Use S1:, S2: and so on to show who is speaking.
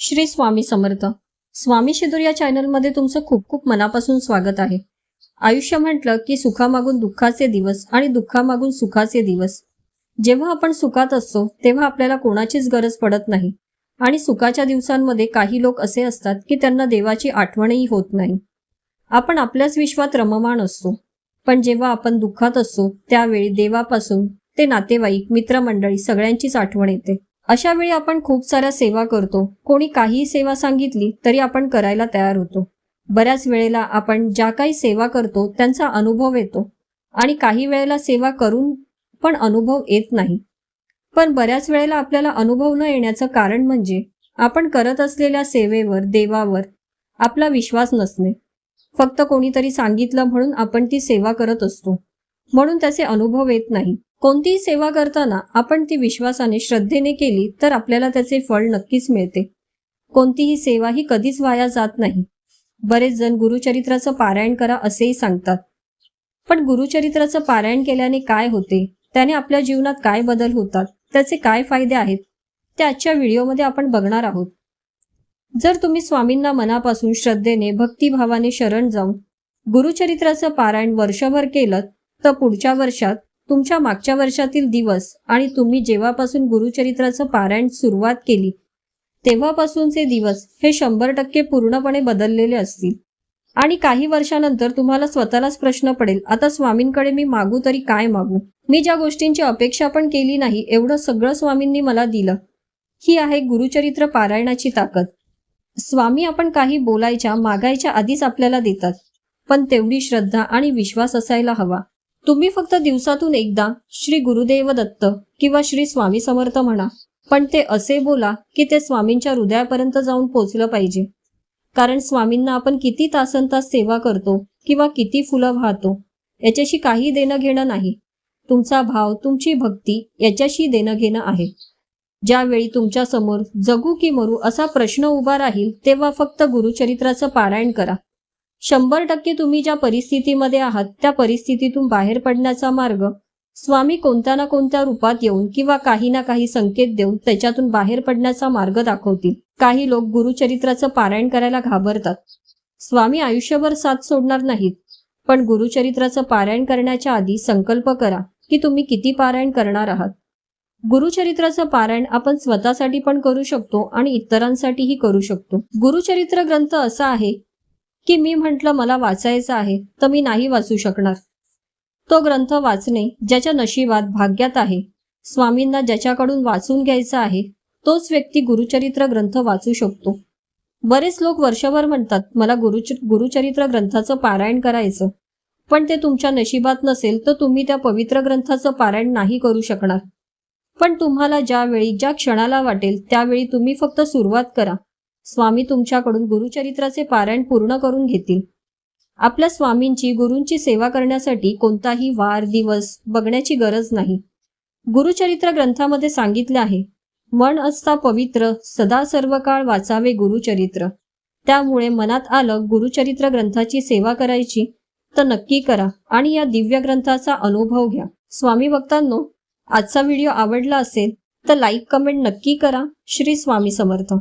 S1: श्री स्वामी समर्थ. स्वामी शिदूर या चॅनलमध्ये तुमचं खूप खूप मनापासून स्वागत आहे. आयुष्य म्हटलं की सुखामागून दुःखाचे दिवस आणि दुःखामागून सुखाचे दिवस. जेव्हा आपण सुखात असतो तेव्हा आपल्याला कोणाचीच गरज पडत नाही. आणि सुखाच्या दिवसांमध्ये काही लोक असे असतात की त्यांना देवाची आठवणही होत नाही. आपण आपल्याच विश्वात रममाण असतो. पण जेव्हा आपण दुःखात असतो त्यावेळी देवापासून ते नातेवाईक मित्रमंडळी सगळ्यांचीच आठवण येते. अशा वेळी आपण खूप साऱ्या सेवा करतो. कोणी काहीही सेवा सांगितली तरी आपण करायला तयार होतो. बऱ्याच वेळेला आपण ज्या काही सेवा करतो त्यांचा अनुभव येतो. आणि काही वेळेला सेवा करून पण अनुभव येत नाही. पण बऱ्याच वेळेला आपल्याला अनुभव न येण्याचं कारण म्हणजे आपण करत असलेल्या सेवेवर देवावर आपला विश्वास नसणे. फक्त कोणीतरी सांगितलं म्हणून आपण ती सेवा करत असतो. म्हणून त्याचे अनुभव येत नाही. कोणतीही सेवा करताना आपण ती विश्वासाने श्रद्धेने केली तर आपल्याला त्याचे फळ नक्कीच मिळते. कोणतीही सेवा ही कधीच वाया जात नाही. बरेच जण गुरुचरित्राचं पारायण करा असेही सांगतात. पण गुरुचरित्राचं पारायण केल्याने काय होते? त्याने आपल्या जीवनात काय बदल होतात? त्याचे काय फायदे आहेत? ते आजच्या व्हिडिओमध्ये आपण बघणार आहोत. जर तुम्ही स्वामींना मनापासून श्रद्धेने भक्तिभावाने शरण जाऊन गुरुचरित्राचं पारायण वर्षभर केलं तर पुढच्या वर्षात तुमच्या मागच्या वर्षातील दिवस आणि तुम्ही जेव्हापासून गुरुचरित्राचं पारायण सुरुवात केली तेव्हापासूनचे दिवस हे शंभर टक्के पूर्णपणे बदललेले असतील. आणि काही वर्षानंतर तुम्हाला स्वतःलाच प्रश्न पडेल आता स्वामींकडे मी मागू तरी काय मागू? मी ज्या गोष्टींची अपेक्षा पण केली नाही एवढं सगळं स्वामींनी मला दिलं. ही आहे गुरुचरित्र पारायणाची ताकद. स्वामी आपण काही बोलायच्या मागायच्या आधीच आपल्याला देतात. पण तेवढी श्रद्धा आणि विश्वास असायला हवा. तुम्ही फक्त दिवसातून एकदा श्री गुरुदेव दत्त किंवा श्री स्वामी समर्थ म्हणा. पण ते असे बोला की ते स्वामींच्या हृदयापर्यंत जाऊन पोचलं पाहिजे. कारण स्वामींना आपण किती तासन तास सेवा करतो किंवा किती फुलं वाहतो याच्याशी काही देणं घेणं नाही. तुमचा भाव तुमची भक्ती याच्याशी देणं घेणं आहे. ज्यावेळी तुमच्यासमोर जगू की मरू असा प्रश्न उभा राहील तेव्हा फक्त गुरुचरित्राचं पारायण करा. शंभर टक्के तुम्ही ज्या परिस्थितीमध्ये आहात त्या परिस्थितीतून बाहेर पडण्याचा मार्ग स्वामी कोणत्या ना कोणत्या रूपात येऊन किंवा काही ना काही संकेत देऊन त्याच्यातून बाहेर पडण्याचा मार्ग दाखवतील. काही लोक गुरुचरित्राचं पारायण करायला घाबरतात. स्वामी आयुष्यभर साथ सोडणार नाहीत. पण गुरुचरित्राचं पारायण करण्याच्या आधी संकल्प करा की तुम्ही किती पारायण करणार आहात. गुरुचरित्राचं पारायण आपण स्वतःसाठी पण करू शकतो आणि इतरांसाठीही करू शकतो. गुरुचरित्र ग्रंथ असा आहे की मी म्हटलं मला वाचायचं आहे तर मी नाही वाचू शकणार. तो ग्रंथ वाचणे ज्याच्या नशिबात भाग्यात आहे. स्वामींना ज्याच्याकडून वाचून घ्यायचा आहे तोच व्यक्ती गुरुचरित्र ग्रंथ वाचू शकतो. बरेच लोक वर्षभर म्हणतात मला गुरुच गुरुचरित्र ग्रंथाचं पारायण करायचं. पण ते तुमच्या नशिबात नसेल तर तुम्ही त्या पवित्र ग्रंथाचं पारायण नाही करू शकणार. पण तुम्हाला ज्यावेळी ज्या क्षणाला वाटेल त्यावेळी तुम्ही फक्त सुरुवात करा. स्वामी तुमच्याकडून गुरुचरित्राचे पारायण पूर्ण करून घेतील. आपल्या स्वामींची गुरूंची सेवा करण्यासाठी कोणताही वार दिवस बघण्याची गरज नाही. गुरुचरित्र ग्रंथामध्ये सांगितले आहे मन असता पवित्र सदा सर्व काळ वाचावे गुरुचरित्र. त्यामुळे मनात आलं गुरुचरित्र ग्रंथाची सेवा करायची तर नक्की करा आणि या दिव्य ग्रंथाचा अनुभव घ्या. स्वामी भक्तांनो आजचा व्हिडिओ आवडला असेल तर लाईक कमेंट नक्की करा. श्री स्वामी समर्थ.